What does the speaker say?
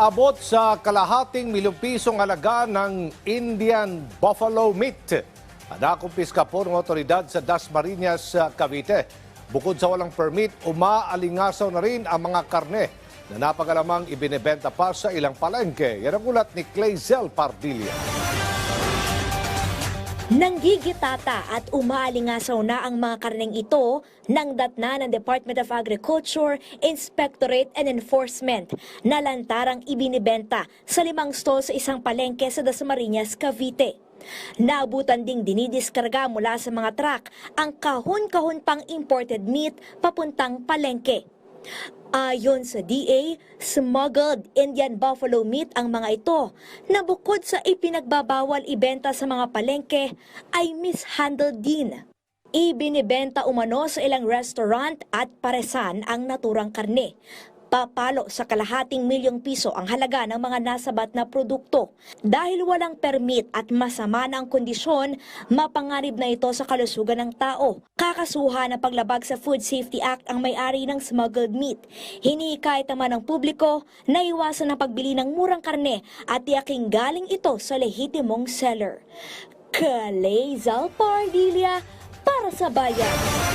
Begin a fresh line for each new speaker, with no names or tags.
Umaabot sa kalahating milyong pisong halaga ng Indian buffalo meat. Nakumpiska po ng otoridad sa Dasmariñas, uh, Cavite. Bukod sa walang permit, umaalingasaw na rin ang mga karne na napagalamang ibinebenta pa sa ilang palengke. Yan ang ulat ni Clazel Pardilla.
Nanggigitata at umaalingasaw na ang mga karneng ito ng datna ng Department of Agriculture, Inspectorate and Enforcement na lantarang ibinibenta sa limang stall sa isang palengke sa Dasmariñas, Cavite. Naabutan ding dinidiskarga mula sa mga truck ang kahon-kahon pang imported meat papuntang palengke. Ayon sa DA, smuggled Indian buffalo meat ang mga ito na bukod sa ipinagbabawal ibenta sa mga palengke ay mishandled din. Ibinibenta umano sa ilang restaurant at paresan ang naturang karne. Papalo sa kalahating milyong piso ang halaga ng mga nasabat na produkto. Dahil walang permit at masama na ang kondisyon, mapanganib na ito sa kalusugan ng tao. Kakasuhan ng paglabag sa Food Safety Act ang may-ari ng smuggled meat. Hinihikayat naman ng publiko na iwasan ang pagbili ng murang karne at tiyaking galing ito sa lehitimong seller. Kalezal Pardilia para sa bayan.